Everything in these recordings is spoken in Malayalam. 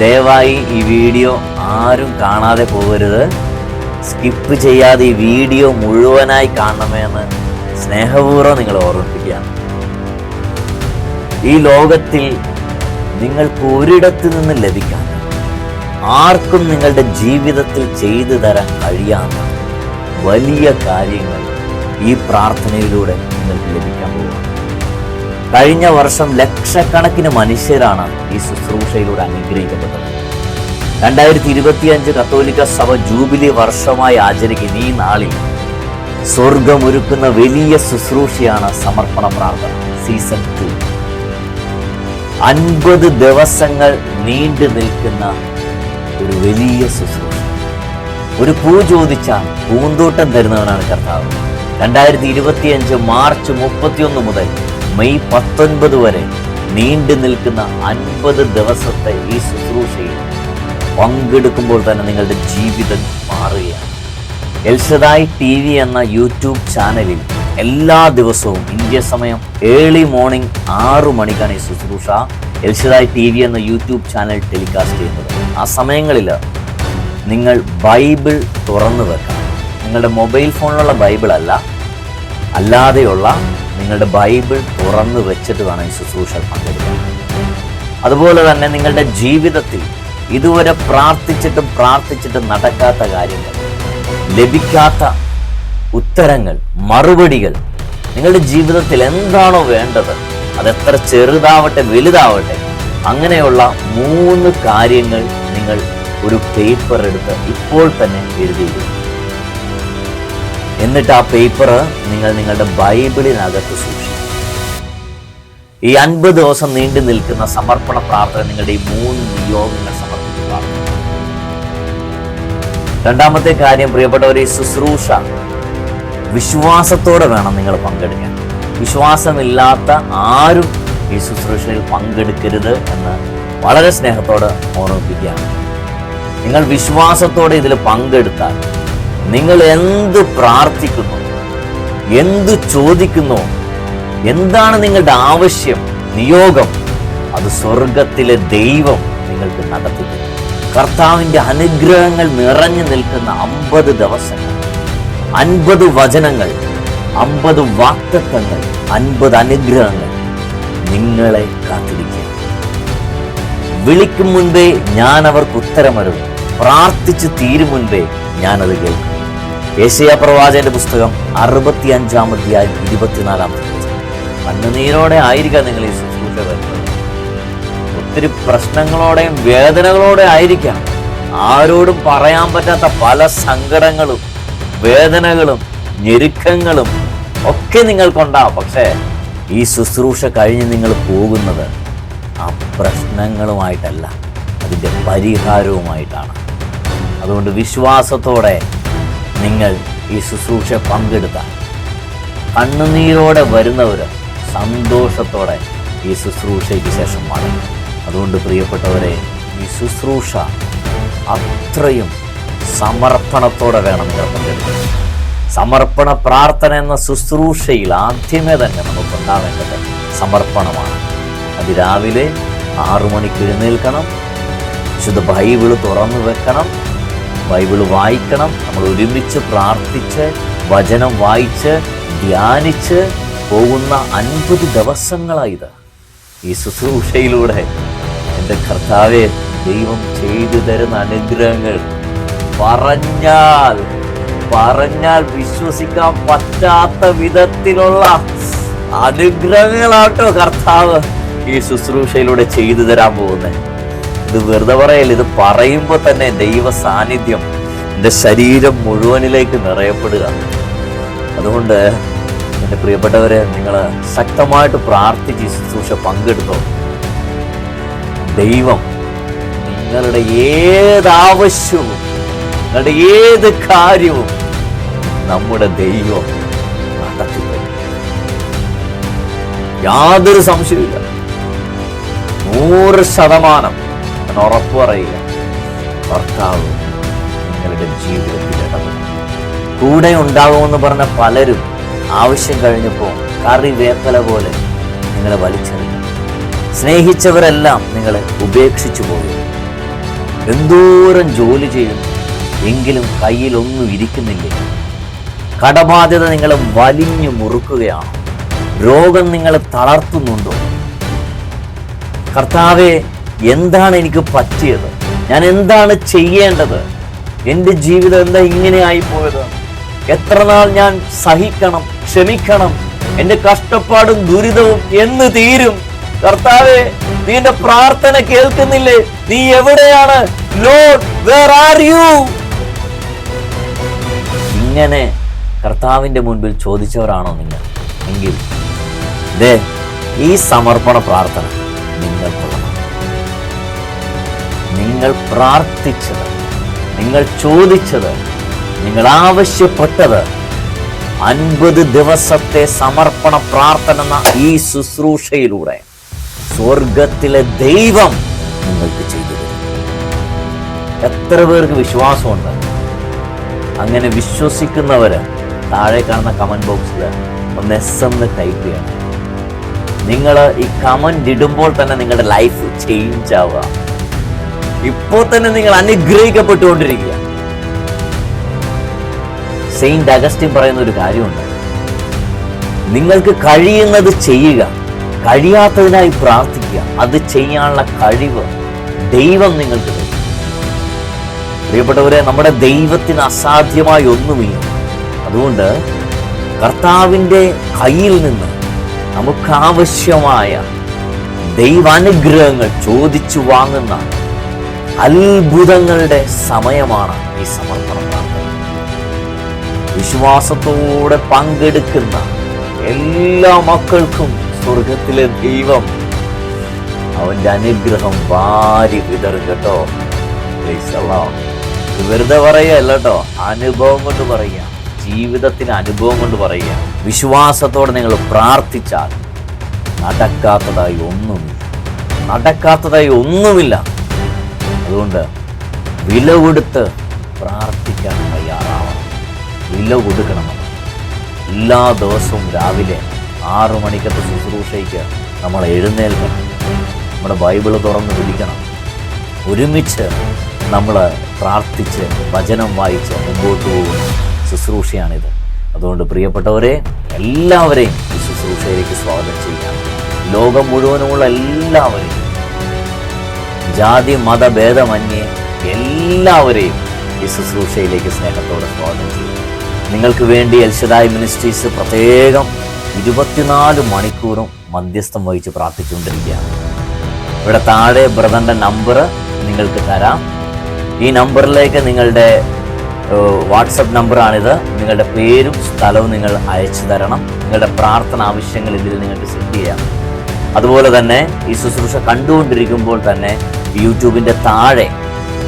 ദയവായി ഈ വീഡിയോ ആരും കാണാതെ പോകരുത്. സ്കിപ്പ് ചെയ്യാതെ ഈ വീഡിയോ മുഴുവനായി കാണണമെന്ന് സ്നേഹപൂർവം നിങ്ങൾ ഓർമ്മിപ്പിക്കുകയാണ്. ഈ ലോകത്തിൽ നിങ്ങൾക്ക് ഒരിടത്തു നിന്ന് ലഭിക്കാൻ ആർക്കും നിങ്ങളുടെ ജീവിതത്തിൽ ചെയ്തു തരാൻ കഴിയാത്ത വലിയ കാര്യങ്ങൾ ഈ പ്രാർത്ഥനയിലൂടെ നിങ്ങൾക്ക് ലഭിക്കാൻ പോവുകയാണ്. കഴിഞ്ഞ വർഷം ലക്ഷക്കണക്കിന് മനുഷ്യരാണ് ഈ ശുശ്രൂഷയിലൂടെ അനുഗ്രഹിക്കപ്പെട്ടത്. രണ്ടായിരത്തി ഇരുപത്തിയഞ്ച് കത്തോലിക്ക സഭ ജൂബിലി വർഷമായി ആചരിക്കുന്ന ഈ നാളിൽ സ്വർഗമൊരുക്കുന്ന വലിയ ശുശ്രൂഷയാണ് സമർപ്പണ പ്രാർത്ഥന സീസൺ ടു. അൻപത് ദിവസങ്ങൾ നീണ്ടു നിൽക്കുന്ന ഒരു വലിയ ശുശ്രൂഷ. ഒരു പൂ ചോദിച്ചാൽ പൂന്തോട്ടം തരുന്നവനാണ് കർത്താവ്. രണ്ടായിരത്തി ഇരുപത്തിയഞ്ച് മാർച്ച് മുപ്പത്തിയൊന്ന് മുതൽ മെയ് പത്തൊൻപത് വരെ നീണ്ടു നിൽക്കുന്ന അൻപത് ദിവസത്തെ ഈ ശുശ്രൂഷയിൽ പങ്കെടുക്കുമ്പോൾ തന്നെ നിങ്ങളുടെ ജീവിതം മാറുകയാണ്. എൽഷദായി ടി വി എന്ന യൂട്യൂബ് ചാനലിൽ എല്ലാ ദിവസവും ഇന്ത്യ സമയം ഏർലി മോർണിംഗ് ആറു മണിക്കാണ് ഈ ശുശ്രൂഷ എൽഷദായ് ടി വി എന്ന യൂട്യൂബ് ചാനൽ ടെലികാസ്റ്റ് ചെയ്യുന്നത്. ആ സമയങ്ങളിൽ നിങ്ങൾ ബൈബിൾ തുറന്നു വെക്കണം. നിങ്ങളുടെ മൊബൈൽ ഫോണിലുള്ള ബൈബിൾ അല്ല അല്ലാതെയുള്ള നിങ്ങളുടെ ബൈബിൾ തുറന്നു വെച്ചിട്ട് വേണം ഈ ശുശ്രൂഷ പങ്കെടുക്കാൻ. അതുപോലെ തന്നെ നിങ്ങളുടെ ജീവിതത്തിൽ ഇതുവരെ പ്രാർത്ഥിച്ചിട്ടും പ്രാർത്ഥിച്ചിട്ടും നടക്കാത്ത കാര്യങ്ങൾ ലഭിക്കാത്ത ഉത്തരങ്ങൾ മറുപടികൾ നിങ്ങളുടെ ജീവിതത്തിൽ എന്താണോ വേണ്ടത് അതെത്ര ചെറുതാവട്ടെ വലുതാവട്ടെ അങ്ങനെയുള്ള മൂന്ന് കാര്യങ്ങൾ നിങ്ങൾ ഒരു പേപ്പർ എടുത്ത് ഇപ്പോൾ തന്നെ എഴുതിയിടും എന്നിട്ട് ആ പേപ്പർ നിങ്ങൾ നിങ്ങളുടെ ബൈബിളിനകത്ത് സൂക്ഷിക്കും. ഈ അൻപത് ദിവസം നീണ്ടു നിൽക്കുന്ന സമർപ്പണ പ്രാർത്ഥന നിങ്ങളുടെ ഈ മൂന്ന് നിയോഗങ്ങൾ സമർപ്പിച്ച് രണ്ടാമത്തെ കാര്യം പ്രിയപ്പെട്ടവർ ഈ ശുശ്രൂഷ. വിശ്വാസത്തോടെ വേണം നിങ്ങൾ പങ്കെടുക്കാൻ. വിശ്വാസമില്ലാത്ത ആരും ഈ ശുശ്രൂഷയിൽ പങ്കെടുക്കരുത് എന്ന് വളരെ സ്നേഹത്തോടെ ഓർമ്മിപ്പിക്കുകയാണ്. നിങ്ങൾ വിശ്വാസത്തോടെ ഇതിൽ പങ്കെടുത്താൽ നിങ്ങൾ എന്ത് പ്രാർത്ഥിക്കുന്നു? എന്ത് ചോദിക്കുന്നു? എന്താണ് നിങ്ങളുടെ ആവശ്യം നിയോഗം? അത് സ്വർഗത്തിലെ ദൈവം നിങ്ങൾക്ക് നടത്തി കർത്താവിന്റെ അനുഗ്രഹങ്ങൾ നിറഞ്ഞു നിൽക്കുന്ന അമ്പത് ദിവസങ്ങൾ അൻപത് വചനങ്ങൾ അമ്പത് വാക്തത്വങ്ങൾ അൻപത് അനുഗ്രഹങ്ങൾ നിങ്ങളെ കാത്തിരിക്കുക വിളിക്കും മുൻപേ ഞാൻ അവർക്ക് ഉത്തരമരും പ്രാർത്ഥിച്ച് തീരും മുൻപേ ഞാനത് കേൾക്കും. ഏഷ്യ പ്രവാചകന്റെ പുസ്തകം അറുപത്തി അഞ്ചാം അധ്യായം ഇരുപത്തിനാലാം കണ്ണുനീരോടെ ആയിരിക്കാം നിങ്ങൾ ഈ ശുശ്രൂഷ വരുന്നത്. ഒത്തിരി പ്രശ്നങ്ങളോടെയും വേദനകളോടെ ആയിരിക്കാം. ആരോടും പറയാൻ പറ്റാത്ത പല സങ്കടങ്ങളും വേദനകളും ഞെരുക്കങ്ങളും ഒക്കെ നിങ്ങൾക്കുണ്ടാവും. പക്ഷേ ഈ ശുശ്രൂഷ കഴിഞ്ഞ് നിങ്ങൾ പോകുന്നത് ആ പ്രശ്നങ്ങളുമായിട്ടല്ല അതിന്റെ പരിഹാരവുമായിട്ടാണ്. അതുകൊണ്ട് വിശ്വാസത്തോടെ നിങ്ങൾ ഈ ശുശ്രൂഷ പങ്കെടുത്താൽ കണ്ണുനീരോടെ വരുന്നവർ സന്തോഷത്തോടെ ഈ ശുശ്രൂഷയ്ക്ക് ശേഷം മടങ്ങും. അതുകൊണ്ട് പ്രിയപ്പെട്ടവരെ ഈ ശുശ്രൂഷ അത്രയും സമർപ്പണത്തോടെ വേണം നിങ്ങൾ സമർപ്പണ പ്രാർത്ഥന എന്ന ശുശ്രൂഷയിൽ ആദ്യമേ തന്നെ നമുക്ക് ഉണ്ടാവേണ്ടത് സമർപ്പണമാണ്. അതിരാവിലെ ആറു മണിക്ക് എഴുന്നേൽക്കണം വിശുദ്ധ ബൈബിൾ തുറന്നു വെക്കണം ബൈബിൾ വായിക്കണം. നമ്മൾ ഒരുമിച്ച് പ്രാർത്ഥിച്ച് വചനം വായിച്ച് ധ്യാനിച്ച് പോകുന്ന അൻപത് ദിവസങ്ങളായത് ഈ ശുശ്രൂഷയിലൂടെ എന്റെ കർത്താവെ ദൈവം ചെയ്തു തരുന്ന അനുഗ്രഹങ്ങൾ പറഞ്ഞാൽ പറഞ്ഞാൽ വിശ്വസിക്കാൻ പറ്റാത്ത വിധത്തിലുള്ള അനുഗ്രഹങ്ങളാട്ടോ കർത്താവ് ഈ ശുശ്രൂഷയിലൂടെ ചെയ്തു തരാൻ പോകുന്നത് ഇത് വെറുതെ പറയല്ല ഇത് പറയുമ്പോൾ തന്നെ ദൈവ സാന്നിധ്യം എന്റെ ശരീരം മുഴുവനിലേക്ക് നിറയപ്പെടുക. അതുകൊണ്ട് എന്റെ പ്രിയപ്പെട്ടവരെ നിങ്ങൾ ശക്തമായിട്ട് പ്രാർത്ഥിച്ച് ശുശ്രൂഷ പങ്കെടുത്തോ. ദൈവം നിങ്ങളുടെ ഏതാവശ്യവും നിങ്ങളുടെ ഏത് കാര്യവും നമ്മുടെ ദൈവം നടത്തിത്തരും. യാതൊരു സംശയമില്ല നൂറ് ശതമാനം ഞാൻ ഉറപ്പു പറയുക ഭർത്താവ് നിങ്ങളുടെ ജീവിതത്തിൽ ഇടപെടും കൂടെ ഉണ്ടാകുമെന്ന് പറഞ്ഞ പലരും ആവശ്യം കഴിഞ്ഞപ്പോൾ കറി വേപ്പല പോലെ നിങ്ങളെ വലിച്ചെറിയും സ്നേഹിച്ചവരെല്ലാം നിങ്ങളെ ഉപേക്ഷിച്ചു പോകും എന്തോരം ജോലി ചെയ്യുന്നു. എങ്കിലും കയ്യിലൊന്നും ഇരിക്കുന്നില്ല. കടബാധ്യത നിങ്ങളെ വലിഞ്ഞു മുറുക്കുകയാണ്. രോഗം നിങ്ങളെ തളർത്തുന്നുണ്ടോ? കർത്താവെ എന്താണ് എനിക്ക് പറ്റിയത്? ഞാൻ എന്താണ് ചെയ്യേണ്ടത്? എന്റെ ജീവിതം എന്താ ഇങ്ങനെ ആയിപ്പോയത്? എത്ര നാൾ ഞാൻ സഹിക്കണം ക്ഷമിക്കണം? എന്റെ കഷ്ടപ്പാടും ദുരിതവും എന്ന് തീരും? കർത്താവെ നീ എന്റെ പ്രാർത്ഥന കേൾക്കുന്നില്ലേ? നീ എവിടെയാണ്? ലോഡ് വേർ ആർ യു ഇങ്ങനെ കർത്താവിന്റെ മുൻപിൽ ചോദിച്ചവരാണോ നിങ്ങൾ? എങ്കിൽ ഈ സമർപ്പണ പ്രാർത്ഥന നിങ്ങൾക്കുള്ളതാണ് നിങ്ങൾ പ്രാർത്ഥിച്ചത് നിങ്ങൾ ചോദിച്ചത് നിങ്ങൾ ആവശ്യപ്പെട്ടത് അൻപത് ദിവസത്തെ സമർപ്പണ പ്രാർത്ഥന എന്ന ഈ ശുശ്രൂഷയിലൂടെ സ്വർഗത്തിലെ ദൈവം നിങ്ങൾക്ക് ചെയ്തു തരും. എത്ര പേർക്ക് വിശ്വാസമുണ്ട്? അങ്ങനെ വിശ്വസിക്കുന്നവർ താഴെ കാണുന്ന കമന്റ് ബോക്സിൽ ഒന്ന് എസ് എന്ന് ടൈപ്പ് ചെയ്യണം. നിങ്ങൾ ഈ കമന്റ് ഇടുമ്പോൾ തന്നെ നിങ്ങളുടെ ലൈഫ് ചേഞ്ച് ആവുക. ഇപ്പോൾ തന്നെ നിങ്ങൾ അനുഗ്രഹിക്കപ്പെട്ടുകൊണ്ടിരിക്കുക. സെയിന്റ് അഗസ്റ്റിൻ പറയുന്ന ഒരു കാര്യമുണ്ട്. നിങ്ങൾക്ക് കഴിയുന്നത് ചെയ്യുക കഴിയാത്തതിനായി പ്രാർത്ഥിക്കുക. അത് ചെയ്യാനുള്ള കഴിവ് ദൈവം നിങ്ങൾക്ക് തരും. പ്രിയപ്പെട്ടവരെ നമ്മുടെ ദൈവത്തിന് അസാധ്യമായി ഒന്നുമില്ല അതുകൊണ്ട് കർത്താവിന്റെ കയ്യിൽ നിന്ന് നമുക്കാവശ്യമായ ദൈവാനുഗ്രഹങ്ങൾ ചോദിച്ചു വാങ്ങുന്ന അത്ഭുതങ്ങളുടെ സമയമാണ് ഈ സമർപ്പണം. വിശ്വാസത്തോടെ പങ്കെടുക്കുന്ന എല്ലാ മക്കൾക്കും സ്വർഗത്തിലെ ദൈവം അവന്റെ അനുഗ്രഹം വാരി വിതറും കേട്ടോ. വെറുതെ പറയല്ല കേട്ടോ. അനുഭവം കൊണ്ട് പറയുക. ജീവിതത്തിന് അനുഭവം കൊണ്ട് പറയുക. വിശ്വാസത്തോടെ നിങ്ങൾ പ്രാർത്ഥിച്ചാൽ നടക്കാത്തതായി ഒന്നുമില്ല നടക്കാത്തതായി ഒന്നുമില്ല. അതുകൊണ്ട് വില കൊടുത്ത് പ്രാർത്ഥിക്കാൻ തയ്യാറാവണം. വില കൊടുക്കണം എല്ലാ ദിവസവും രാവിലെ ആറു മണിക്കത്തെ ശുശ്രൂഷയ്ക്ക് നമ്മൾ എഴുന്നേൽക്കണം. നമ്മുടെ ബൈബിൾ തുറന്ന് പിടിക്കണം ഒരുമിച്ച് നമ്മൾ പ്രാർത്ഥിച്ച് വചനം വായിച്ച് മുമ്പോട്ട് പോകുന്ന ശുശ്രൂഷയാണിത്. അതുകൊണ്ട് പ്രിയപ്പെട്ടവരെ എല്ലാവരെയും ഈ ശുശ്രൂഷയിലേക്ക് സ്വാഗതം ചെയ്യാം. ലോകം മുഴുവനുമുള്ള എല്ലാവരെയും ജാതി മതഭേദമന്യേ എല്ലാവരെയും ഈ ശുശ്രൂഷയിലേക്ക് സ്നേഹത്തോടെ സ്വാഗതം ചെയ്യും നിങ്ങൾക്ക് വേണ്ടി എൽഷദായ് മിനിസ്ട്രീസ് പ്രത്യേകം ഇരുപത്തിനാല് മണിക്കൂറും മധ്യസ്ഥം വഹിച്ച് പ്രാർത്ഥിച്ചുകൊണ്ടിരിക്കുകയാണ്. ഇവിടെ താഴെ ബ്രദറിന്റെ നമ്പർ നിങ്ങൾക്ക് തരാം. ഈ നമ്പറിലേക്ക് നിങ്ങളുടെ വാട്സപ്പ് നമ്പറാണിത്. നിങ്ങളുടെ പേരും സ്ഥലവും നിങ്ങൾ അയച്ചു തരണം. നിങ്ങളുടെ പ്രാർത്ഥന ആവശ്യങ്ങൾ ഇതിൽ നിങ്ങൾക്ക് സെറ്റ് ചെയ്യാം. അതുപോലെ തന്നെ ഈ ശുശ്രൂഷ കണ്ടുകൊണ്ടിരിക്കുമ്പോൾ തന്നെ യൂട്യൂബിന്റെ താഴെ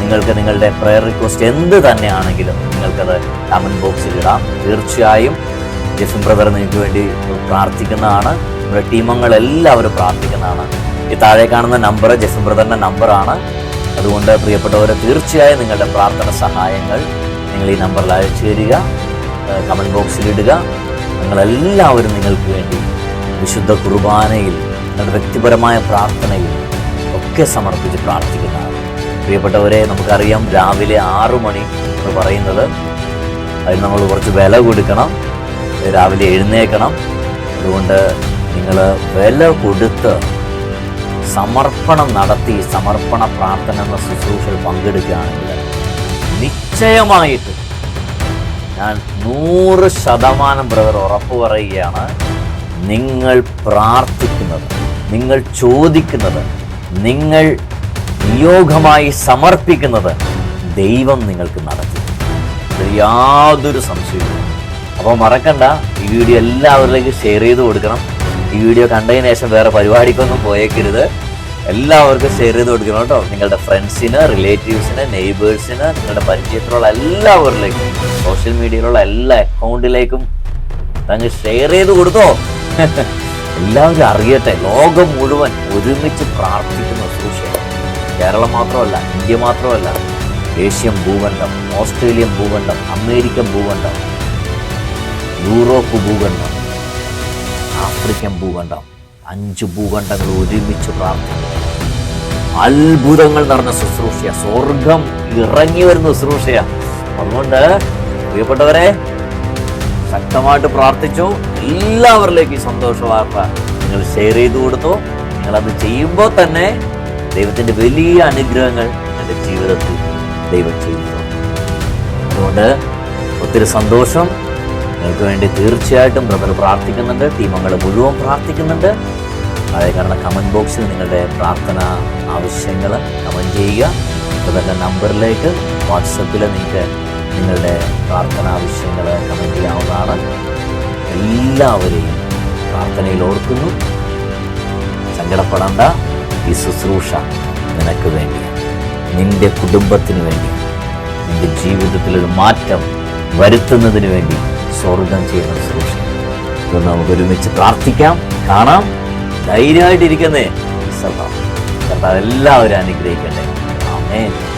നിങ്ങൾക്ക് നിങ്ങളുടെ പ്രയർ റിക്വസ്റ്റ് എന്ത് തന്നെയാണെങ്കിലും നിങ്ങൾക്കത് കമന്റ് ബോക്സിൽ ഇടാം. തീർച്ചയായും ജെഫിൻ ബ്രദർ നിങ്ങൾക്ക് വേണ്ടി പ്രാർത്ഥിക്കുന്നതാണ്. നമ്മുടെ ടീമംഗങ്ങൾ എല്ലാവരും പ്രാർത്ഥിക്കുന്നതാണ്. ഈ താഴെ കാണുന്ന നമ്പർ ജെഫിൻ ബ്രദറിന്റെ നമ്പറാണ് അതുകൊണ്ട് പ്രിയപ്പെട്ടവർ തീർച്ചയായും നിങ്ങളുടെ പ്രാർത്ഥന സഹായങ്ങൾ നിങ്ങൾ ഈ നമ്പറിൽ അയച്ചു തരിക കമന്റ് ബോക്സിൽ ഇടുക. നിങ്ങളെല്ലാവരും നിങ്ങൾക്ക് വേണ്ടി വിശുദ്ധ കുർബാനയിൽ നിങ്ങളുടെ വ്യക്തിപരമായ പ്രാർത്ഥനയിൽ ഒക്കെ സമർപ്പിച്ച് പ്രാർത്ഥിക്കുന്നതാണ് പ്രിയപ്പെട്ടവരെ നമുക്കറിയാം രാവിലെ ആറു മണി എന്ന് പറയുന്നത്. അതിന് നമ്മൾ കുറച്ച് വില കൊടുക്കണം. രാവിലെ എഴുന്നേക്കണം. അതുകൊണ്ട് നിങ്ങൾ വില കൊടുത്ത് സമർപ്പണം നടത്തി സമർപ്പണ പ്രാർത്ഥന എന്ന ശുശ്രൂഷയിൽ പങ്കെടുക്കുകയാണെങ്കിൽ നിശ്ചയമായിട്ട് ഞാൻ നൂറ് ശതമാനം ബ്രദർ ഉറപ്പ് പറയുകയാണ് നിങ്ങൾ പ്രാർത്ഥിക്കുന്നത് നിങ്ങൾ ചോദിക്കുന്നത് നിങ്ങൾ നിയോഗമായി സമർപ്പിക്കുന്നത് ദൈവം നിങ്ങൾക്ക് നടത്തി. യാതൊരു സംശയവും അപ്പോൾ മറക്കണ്ട ഈ വീഡിയോ എല്ലാവരിലേക്കും ഷെയർ ചെയ്ത് കൊടുക്കണം. ഈ വീഡിയോ കണ്ടതിന് ശേഷം വേറെ പരിപാടിക്കൊന്നും പോയേക്കരുത്. എല്ലാവർക്കും ഷെയർ ചെയ്ത് കൊടുക്കണം കേട്ടോ. നിങ്ങളുടെ ഫ്രണ്ട്സിന് റിലേറ്റീവ്സിന് നെയ്ബേഴ്സിന് നിങ്ങളുടെ പരിചയത്തിലുള്ള എല്ലാവരിലേക്കും സോഷ്യൽ മീഡിയയിലുള്ള എല്ലാ അക്കൗണ്ടിലേക്കും അങ്ങ് ഷെയർ ചെയ്ത് കൊടുത്തോ. എല്ലാവരും അറിയട്ടെ ലോകം മുഴുവൻ ഒരുമിച്ച് പ്രാർത്ഥിക്കുന്ന ശുശ്രൂഷയാണ് കേരളം മാത്രമല്ല ഇന്ത്യ മാത്രമല്ല ഏഷ്യൻ ഭൂഖണ്ഡം ഓസ്ട്രേലിയൻ ഭൂഖണ്ഡം അമേരിക്കൻ ഭൂഖണ്ഡം യൂറോപ്പ് ഭൂഖണ്ഡം ആഫ്രിക്കൻ ഭൂഖണ്ഡം അഞ്ച് ഭൂഖണ്ഡങ്ങൾ ഒരുമിച്ച് പ്രാർത്ഥിക്കുന്നു. അത്ഭുതങ്ങൾ നിറഞ്ഞ ശുശ്രൂഷയ സ്വർഗം ഇറങ്ങി വരുന്ന ശുശ്രൂഷയ. അതുകൊണ്ട് പ്രിയപ്പെട്ടവരെ ശക്തമായിട്ട് പ്രാർത്ഥിച്ചു. എല്ലാവരിലേക്കും സന്തോഷ വാർത്ത നിങ്ങൾ ഷെയർ ചെയ്തു കൊടുത്തു. നിങ്ങളത് ചെയ്യുമ്പോൾ തന്നെ ദൈവത്തിന്റെ വലിയ അനുഗ്രഹങ്ങൾ എന്റെ ജീവിതത്തിൽ ദൈവം ചെയ്യുന്നു. അതുകൊണ്ട് ഒത്തിരി സന്തോഷം. നിങ്ങൾക്ക് വേണ്ടി തീർച്ചയായിട്ടും ബ്രദർ പ്രാർത്ഥിക്കുന്നുണ്ട്. ടീമങ്ങൾ മുഴുവൻ പ്രാർത്ഥിക്കുന്നുണ്ട്. അതേ കാരണം കമന്റ് ബോക്സിൽ നിങ്ങളുടെ പ്രാർത്ഥന ആവശ്യങ്ങൾ കമന്റ് ചെയ്യുക. ബ്രദറിന്റെ നമ്പറിലേക്ക് വാട്സപ്പിൽ നിങ്ങൾക്ക് നിങ്ങളുടെ പ്രാർത്ഥന ആവശ്യങ്ങൾ കമന്റ് ചെയ്യാവുന്നതാണ്. എല്ലാവരെയും പ്രാർത്ഥനയിൽ ഓർക്കുന്നു. സങ്കടപ്പെടേണ്ട. ഈ ശുശ്രൂഷ നിനക്ക് വേണ്ടി നിന്റെ കുടുംബത്തിന് വേണ്ടി നിന്റെ ജീവിതത്തിലൊരു മാറ്റം വരുത്തുന്നതിന് വേണ്ടി സ്വർഗം ചെയ്യുന്ന ശുശ്രൂഷ. ഇത് നമുക്ക് ഒരുമിച്ച് പ്രാർത്ഥിക്കാം കാണാം. ധൈര്യമായിട്ടിരിക്കുന്നേ. കർത്താവ് എല്ലാവരും അനുഗ്രഹിക്കട്ടെ. ആമേൻ.